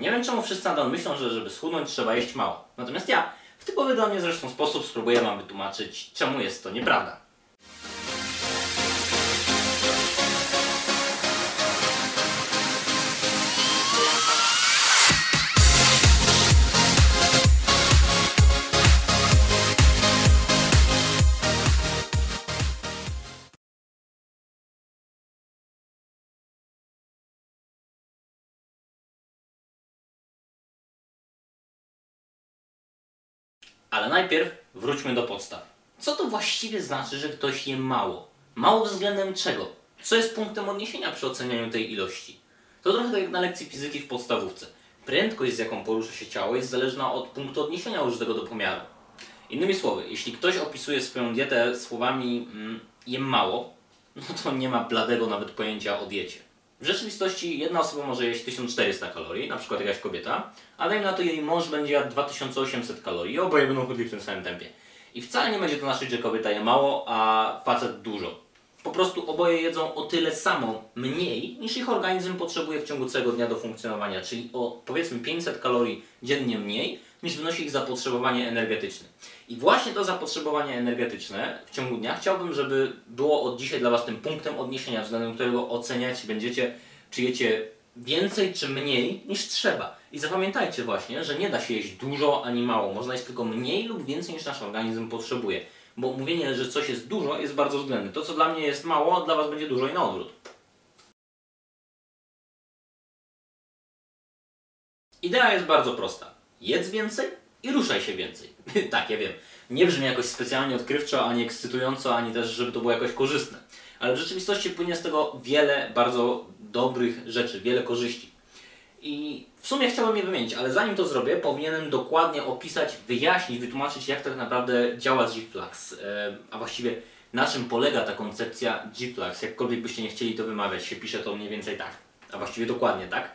Nie wiem czemu wszyscy nadal myślą, że żeby schudnąć trzeba jeść mało. Natomiast ja, w typowy dla mnie zresztą sposób spróbuję wam wytłumaczyć, czemu jest to nieprawda. Ale najpierw wróćmy do podstaw. Co to właściwie znaczy, że ktoś je mało? Mało względem czego? Co jest punktem odniesienia przy ocenianiu tej ilości? To trochę tak jak na lekcji fizyki w podstawówce. Prędkość, z jaką porusza się ciało, jest zależna od punktu odniesienia użytego do pomiaru. Innymi słowy, jeśli ktoś opisuje swoją dietę słowami mm, jem mało, no to nie ma bladego nawet pojęcia o diecie. W rzeczywistości jedna osoba może jeść 1400 kalorii, na przykład jakaś kobieta, a dajmy na to jej mąż będzie jadł 2800 kalorii i oboje będą chodli w tym samym tempie. I wcale nie będzie to znaczyć, że kobieta je mało, a facet dużo. Po prostu oboje jedzą o tyle samo mniej, niż ich organizm potrzebuje w ciągu całego dnia do funkcjonowania, czyli o powiedzmy 500 kalorii dziennie mniej, niż wynosi ich zapotrzebowanie energetyczne. I właśnie to zapotrzebowanie energetyczne w ciągu dnia chciałbym, żeby było od dzisiaj dla Was tym punktem odniesienia, względem którego oceniać będziecie, czy jecie więcej czy mniej niż trzeba. I zapamiętajcie właśnie, że nie da się jeść dużo ani mało. Można jeść tylko mniej lub więcej niż nasz organizm potrzebuje. Bo mówienie, że coś jest dużo jest bardzo względne. To co dla mnie jest mało, dla Was będzie dużo i na odwrót. Idea jest bardzo prosta. Jedz więcej i ruszaj się więcej. tak, ja wiem. Nie brzmi jakoś specjalnie odkrywczo, ani ekscytująco, ani też, żeby to było jakoś korzystne. Ale w rzeczywistości płynie z tego wiele bardzo dobrych rzeczy, wiele korzyści. I w sumie chciałbym je wymienić, ale zanim to zrobię, powinienem dokładnie opisać, wyjaśnić, wytłumaczyć, jak tak naprawdę działa G-Flux, e, a właściwie na czym polega ta koncepcja G-Flux. Jakkolwiek byście nie chcieli to wymawiać, się pisze to mniej więcej tak, a właściwie dokładnie tak.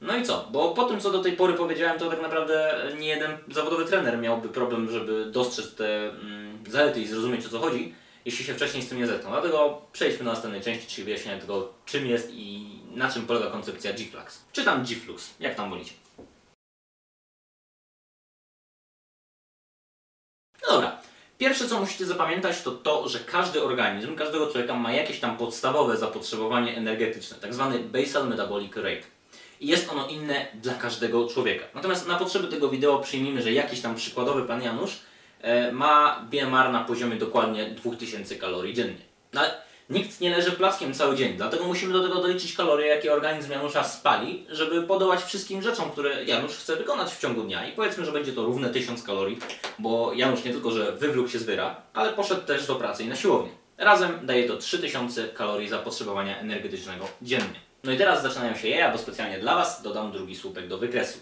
No i co? Bo po tym, co do tej pory powiedziałem, to tak naprawdę nie jeden zawodowy trener miałby problem, żeby dostrzec te mm, zalety i zrozumieć o co chodzi, jeśli się wcześniej z tym nie zetknął. Dlatego przejdźmy do następnej części, czyli wyjaśnienia tego, czym jest i na czym polega koncepcja G-Flux. Czy tam G-Flux, jak tam wolicie. No dobra. Pierwsze, co musicie zapamiętać, to to, że każdy organizm, każdego człowieka ma jakieś tam podstawowe zapotrzebowanie energetyczne, tak zwany basal metabolic rate i jest ono inne dla każdego człowieka. Natomiast na potrzeby tego wideo przyjmijmy, że jakiś tam przykładowy pan Janusz ma BMR na poziomie dokładnie 2000 kalorii dziennie. No, nikt nie leży plackiem cały dzień, dlatego musimy do tego doliczyć kalorie, jakie organizm Janusza spali, żeby podołać wszystkim rzeczom, które Janusz chce wykonać w ciągu dnia. I powiedzmy, że będzie to równe 1000 kalorii, bo Janusz nie tylko, że wywlókł się z wyra, ale poszedł też do pracy i na siłownię. Razem daje to 3000 kalorii zapotrzebowania energetycznego dziennie. No i teraz zaczynają się jaja, bo specjalnie dla Was dodam drugi słupek do wykresu.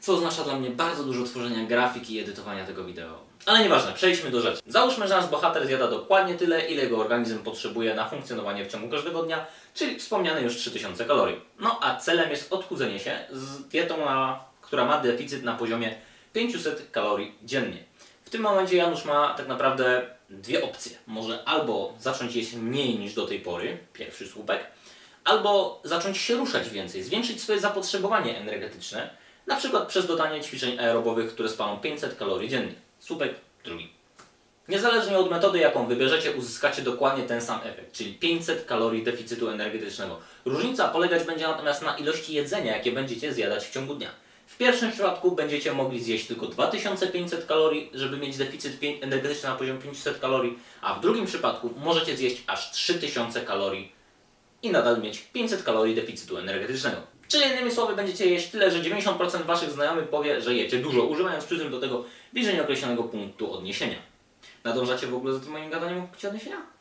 Co oznacza dla mnie bardzo dużo tworzenia grafiki i edytowania tego wideo. Ale nieważne, przejdźmy do rzeczy. Załóżmy, że nasz bohater zjada dokładnie tyle, ile jego organizm potrzebuje na funkcjonowanie w ciągu każdego dnia, czyli wspomniane już 3000 kalorii. No a celem jest odchudzenie się z dietą, na, która ma deficyt na poziomie 500 kalorii dziennie. W tym momencie Janusz ma tak naprawdę dwie opcje. Może albo zacząć jeść mniej niż do tej pory, pierwszy słupek, albo zacząć się ruszać więcej, zwiększyć swoje zapotrzebowanie energetyczne, na przykład przez dodanie ćwiczeń aerobowych, które spalą 500 kalorii dziennie. Słupek drugi. Niezależnie od metody, jaką wybierzecie, uzyskacie dokładnie ten sam efekt, czyli 500 kalorii deficytu energetycznego. Różnica polegać będzie natomiast na ilości jedzenia, jakie będziecie zjadać w ciągu dnia. W pierwszym przypadku będziecie mogli zjeść tylko 2500 kalorii, żeby mieć deficyt energetyczny na poziomie 500 kalorii, a w drugim przypadku możecie zjeść aż 3000 kalorii i nadal mieć 500 kalorii deficytu energetycznego. Czyli innymi słowy będziecie jeść tyle, że 90% Waszych znajomych powie, że jecie dużo, używając przy tym do tego bliżej określonego punktu odniesienia. Nadążacie w ogóle za tym moim gadaniem o punkcie odniesienia?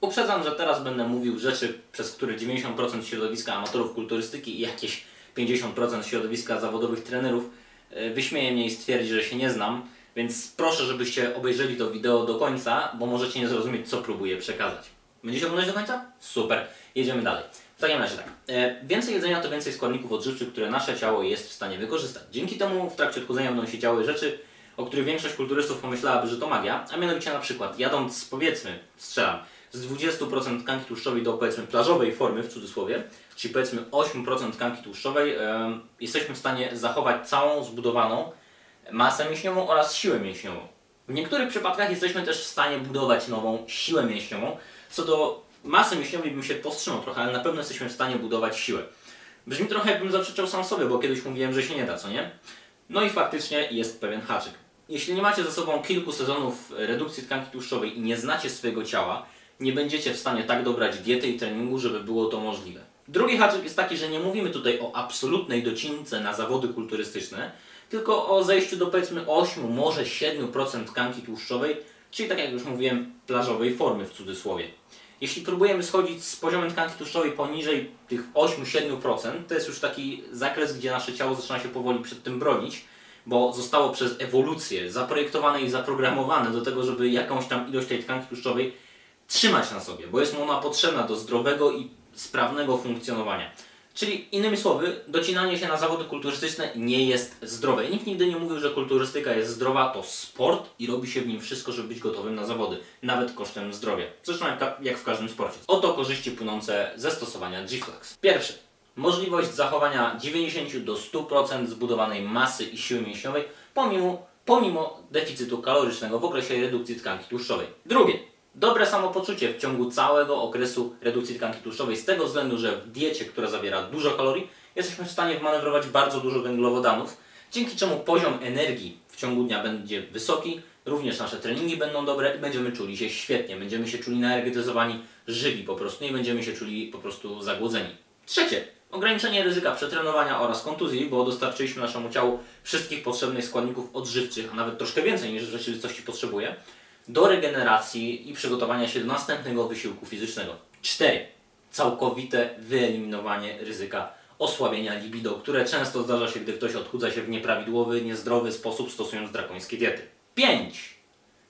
Uprzedzam, że teraz będę mówił rzeczy, przez które 90% środowiska amatorów kulturystyki i jakieś 50% środowiska zawodowych trenerów e, wyśmieje mnie i stwierdzi, że się nie znam. Więc proszę, żebyście obejrzeli to wideo do końca, bo możecie nie zrozumieć, co próbuję przekazać. Będziecie oglądać do końca? Super. Jedziemy dalej. W takim razie tak. E, więcej jedzenia to więcej składników odżywczych, które nasze ciało jest w stanie wykorzystać. Dzięki temu w trakcie odchudzania będą się działy rzeczy, o których większość kulturystów pomyślałaby, że to magia, a mianowicie na przykład jadąc, powiedzmy, strzelam, z 20% tkanki tłuszczowej do powiedzmy plażowej formy w cudzysłowie, czyli powiedzmy 8% tkanki tłuszczowej, em, jesteśmy w stanie zachować całą zbudowaną masę mięśniową oraz siłę mięśniową. W niektórych przypadkach jesteśmy też w stanie budować nową siłę mięśniową. Co do masy mięśniowej bym się powstrzymał trochę, ale na pewno jesteśmy w stanie budować siłę. Brzmi trochę jakbym zaprzeczał sam sobie, bo kiedyś mówiłem, że się nie da, co nie? No i faktycznie jest pewien haczyk. Jeśli nie macie za sobą kilku sezonów redukcji tkanki tłuszczowej i nie znacie swojego ciała, nie będziecie w stanie tak dobrać diety i treningu, żeby było to możliwe. Drugi haczyk jest taki, że nie mówimy tutaj o absolutnej docince na zawody kulturystyczne, tylko o zejściu do powiedzmy 8, może 7% tkanki tłuszczowej, czyli tak jak już mówiłem, plażowej formy w cudzysłowie. Jeśli próbujemy schodzić z poziomem tkanki tłuszczowej poniżej tych 8-7%, to jest już taki zakres, gdzie nasze ciało zaczyna się powoli przed tym bronić, bo zostało przez ewolucję zaprojektowane i zaprogramowane do tego, żeby jakąś tam ilość tej tkanki tłuszczowej trzymać na sobie, bo jest mu ona potrzebna do zdrowego i sprawnego funkcjonowania. Czyli innymi słowy, docinanie się na zawody kulturystyczne nie jest zdrowe. Nikt nigdy nie mówił, że kulturystyka jest zdrowa, to sport i robi się w nim wszystko, żeby być gotowym na zawody, nawet kosztem zdrowia. Zresztą jak, w każdym sporcie. Oto korzyści płynące ze stosowania G-Flex. Pierwsze, możliwość zachowania 90 do 100% zbudowanej masy i siły mięśniowej pomimo, pomimo deficytu kalorycznego w okresie redukcji tkanki tłuszczowej. Drugie, dobre samopoczucie w ciągu całego okresu redukcji tkanki tłuszczowej z tego względu, że w diecie, która zawiera dużo kalorii, jesteśmy w stanie wmanewrować bardzo dużo węglowodanów, dzięki czemu poziom energii w ciągu dnia będzie wysoki, również nasze treningi będą dobre i będziemy czuli się świetnie, będziemy się czuli naenergetyzowani, żywi po prostu, nie będziemy się czuli po prostu zagłodzeni. Trzecie, ograniczenie ryzyka przetrenowania oraz kontuzji, bo dostarczyliśmy naszemu ciału wszystkich potrzebnych składników odżywczych, a nawet troszkę więcej niż w rzeczywistości potrzebuje, do regeneracji i przygotowania się do następnego wysiłku fizycznego. 4. Całkowite wyeliminowanie ryzyka osłabienia libido, które często zdarza się, gdy ktoś odchudza się w nieprawidłowy, niezdrowy sposób stosując drakońskie diety. 5.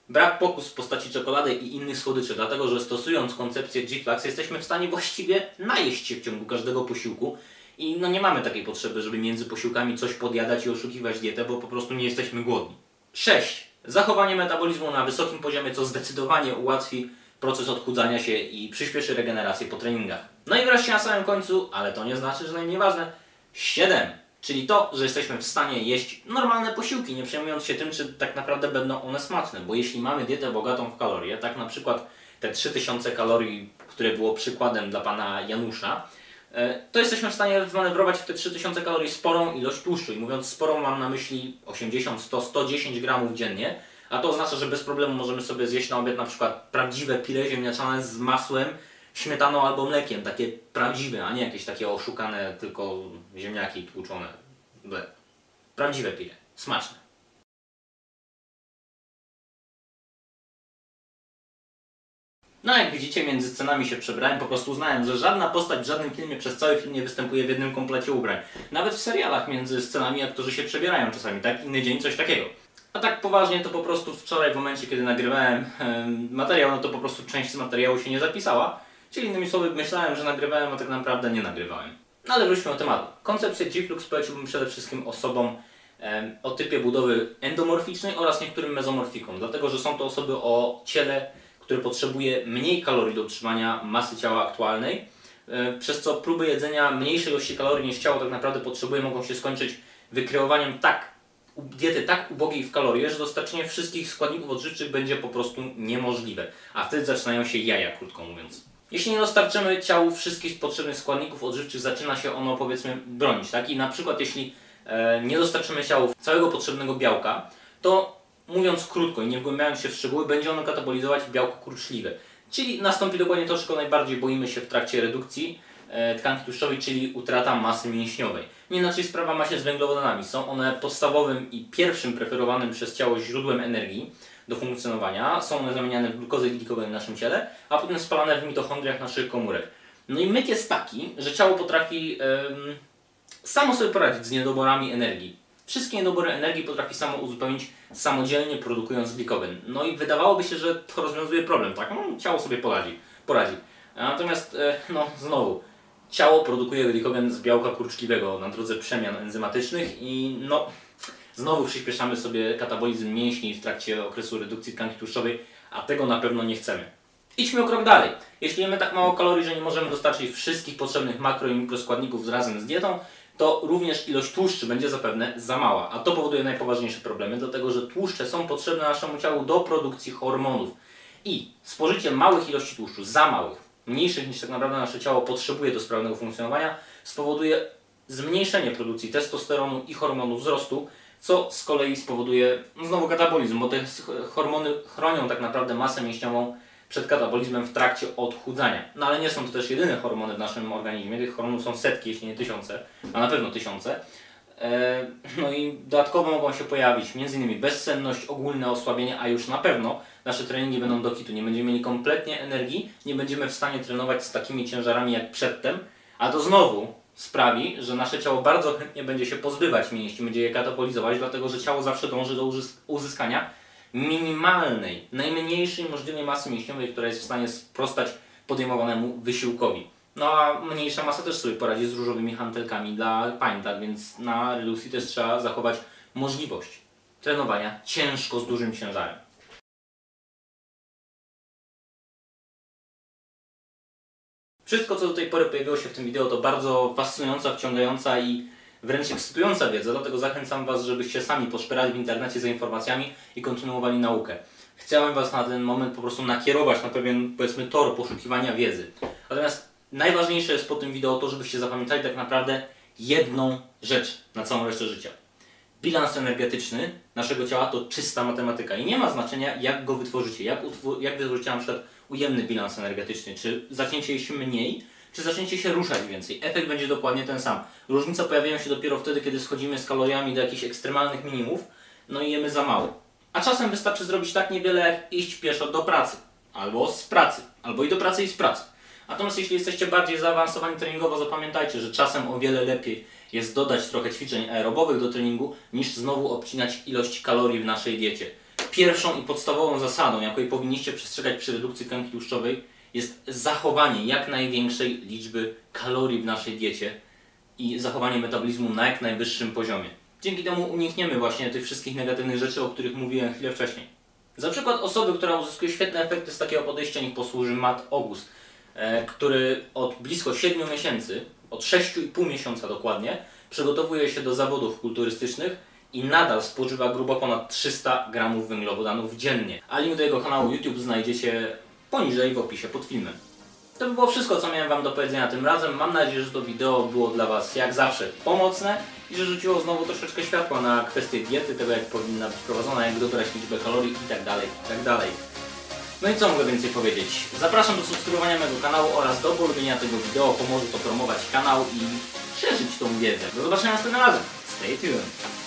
Brak pokus w postaci czekolady i innych słodyczy, dlatego że stosując koncepcję G-Flax jesteśmy w stanie właściwie najeść się w ciągu każdego posiłku i no nie mamy takiej potrzeby, żeby między posiłkami coś podjadać i oszukiwać dietę, bo po prostu nie jesteśmy głodni. 6. Zachowanie metabolizmu na wysokim poziomie, co zdecydowanie ułatwi proces odchudzania się i przyspieszy regenerację po treningach. No i wreszcie na samym końcu, ale to nie znaczy, że najmniej ważne, 7. Czyli to, że jesteśmy w stanie jeść normalne posiłki, nie przejmując się tym, czy tak naprawdę będą one smaczne. Bo jeśli mamy dietę bogatą w kalorie, tak na przykład te 3000 kalorii, które było przykładem dla pana Janusza, to jesteśmy w stanie wmanewrować w te 3000 kalorii sporą ilość tłuszczu. I mówiąc sporą, mam na myśli 80, 100, 110 gramów dziennie. A to oznacza, że bez problemu możemy sobie zjeść na obiad na przykład prawdziwe pile ziemniaczane z masłem, śmietaną albo mlekiem. Takie prawdziwe, a nie jakieś takie oszukane tylko ziemniaki tłuczone. Ble. Prawdziwe pile. Smaczne. No jak widzicie, między scenami się przebrałem, po prostu uznałem, że żadna postać w żadnym filmie przez cały film nie występuje w jednym komplecie ubrań. Nawet w serialach między scenami aktorzy się przebierają czasami, tak? Inny dzień, coś takiego. A tak poważnie to po prostu wczoraj w momencie, kiedy nagrywałem em, materiał, no to po prostu część z materiału się nie zapisała. Czyli innymi słowy, myślałem, że nagrywałem, a tak naprawdę nie nagrywałem. No ale wróćmy do tematu. Koncepcję G-Flux poleciłbym przede wszystkim osobom o typie budowy endomorficznej oraz niektórym mezomorfikom, dlatego że są to osoby o ciele, które potrzebuje mniej kalorii do utrzymania masy ciała aktualnej, e, przez co próby jedzenia mniejszej ilości kalorii niż ciało tak naprawdę potrzebuje mogą się skończyć wykreowaniem tak diety tak ubogiej w kalorie, że dostarczenie wszystkich składników odżywczych będzie po prostu niemożliwe, a wtedy zaczynają się jaja, krótko mówiąc. Jeśli nie dostarczymy ciału wszystkich potrzebnych składników odżywczych, zaczyna się ono powiedzmy bronić, tak? I na przykład jeśli e, nie dostarczymy ciału całego potrzebnego białka, to mówiąc krótko i nie wgłębiając się w szczegóły, będzie ono katabolizować białko kurczliwe. Czyli nastąpi dokładnie to, czego najbardziej boimy się w trakcie redukcji e, tkanki tłuszczowej, czyli utrata masy mięśniowej. Nie inaczej sprawa ma się z węglowodanami. Są one podstawowym i pierwszym preferowanym przez ciało źródłem energii do funkcjonowania. Są one zamieniane w glukozę i glikogen w naszym ciele, a potem spalane w mitochondriach naszych komórek. No i myk jest taki, że ciało potrafi em, samo sobie poradzić z niedoborami energii. Wszystkie niedobory energii potrafi samo uzupełnić samodzielnie produkując glikogen. No i wydawałoby się, że to rozwiązuje problem, tak? No, ciało sobie poradzi. poradzi. Natomiast, e, no znowu, ciało produkuje glikogen z białka kurczliwego na drodze przemian enzymatycznych i no, znowu przyspieszamy sobie katabolizm mięśni w trakcie okresu redukcji tkanki tłuszczowej, a tego na pewno nie chcemy. Idźmy o krok dalej. Jeśli jemy tak mało kalorii, że nie możemy dostarczyć wszystkich potrzebnych makro i mikroskładników razem z dietą, to również ilość tłuszczy będzie zapewne za mała. A to powoduje najpoważniejsze problemy, dlatego że tłuszcze są potrzebne naszemu ciału do produkcji hormonów. I spożycie małych ilości tłuszczu, za małych, mniejszych niż tak naprawdę nasze ciało potrzebuje do sprawnego funkcjonowania, spowoduje zmniejszenie produkcji testosteronu i hormonu wzrostu, co z kolei spowoduje no znowu katabolizm, bo te hormony chronią tak naprawdę masę mięśniową przed katabolizmem w trakcie odchudzania. No ale nie są to też jedyne hormony w naszym organizmie, tych hormonów są setki, jeśli nie tysiące, a na pewno tysiące. E, no i dodatkowo mogą się pojawić m.in. bezsenność, ogólne osłabienie, a już na pewno nasze treningi będą do kitu. Nie będziemy mieli kompletnie energii, nie będziemy w stanie trenować z takimi ciężarami jak przedtem, a to znowu sprawi, że nasze ciało bardzo chętnie będzie się pozbywać mięśni, będzie je katabolizować, dlatego że ciało zawsze dąży do uzyskania minimalnej, najmniejszej możliwej masy mięśniowej, która jest w stanie sprostać podejmowanemu wysiłkowi. No a mniejsza masa też sobie poradzi z różowymi hantelkami dla pań, tak więc na redukcji też trzeba zachować możliwość trenowania ciężko z dużym ciężarem. Wszystko, co do tej pory pojawiło się w tym wideo, to bardzo fascynująca, wciągająca i wręcz ekscytująca wiedza, dlatego zachęcam Was, żebyście sami poszperali w internecie za informacjami i kontynuowali naukę. Chciałem Was na ten moment po prostu nakierować na pewien, powiedzmy, tor poszukiwania wiedzy. Natomiast najważniejsze jest po tym wideo to, żebyście zapamiętali tak naprawdę jedną rzecz na całą resztę życia. Bilans energetyczny naszego ciała to czysta matematyka i nie ma znaczenia, jak go wytworzycie, jak, jak wytworzycie na przykład ujemny bilans energetyczny, czy zaczniecie jeść mniej, czy zaczniecie się ruszać więcej. Efekt będzie dokładnie ten sam. Różnice pojawiają się dopiero wtedy, kiedy schodzimy z kaloriami do jakichś ekstremalnych minimów, no i jemy za mało. A czasem wystarczy zrobić tak niewiele, jak iść pieszo do pracy, albo z pracy, albo i do pracy i z pracy. Natomiast jeśli jesteście bardziej zaawansowani treningowo, zapamiętajcie, że czasem o wiele lepiej jest dodać trochę ćwiczeń aerobowych do treningu, niż znowu obcinać ilość kalorii w naszej diecie. Pierwszą i podstawową zasadą, jakiej powinniście przestrzegać przy redukcji tkanki tłuszczowej, jest zachowanie jak największej liczby kalorii w naszej diecie i zachowanie metabolizmu na jak najwyższym poziomie. Dzięki temu unikniemy właśnie tych wszystkich negatywnych rzeczy, o których mówiłem chwilę wcześniej. Za przykład osoby, która uzyskuje świetne efekty z takiego podejścia, niech posłuży Matt August, e, który od blisko 7 miesięcy, od 6,5 miesiąca dokładnie, przygotowuje się do zawodów kulturystycznych i nadal spożywa grubo ponad 300 gramów węglowodanów dziennie. A link do jego kanału YouTube znajdziecie poniżej w opisie pod filmem. To by było wszystko, co miałem Wam do powiedzenia tym razem. Mam nadzieję, że to wideo było dla Was jak zawsze pomocne i że rzuciło znowu troszeczkę światła na kwestię diety, tego jak powinna być prowadzona, jak dobrać liczbę kalorii itd. Tak itd. Tak no i co mogę więcej powiedzieć? Zapraszam do subskrybowania mojego kanału oraz do polubienia tego wideo. Pomoże to promować kanał i szerzyć tą wiedzę. Do zobaczenia następnym razem. Stay tuned!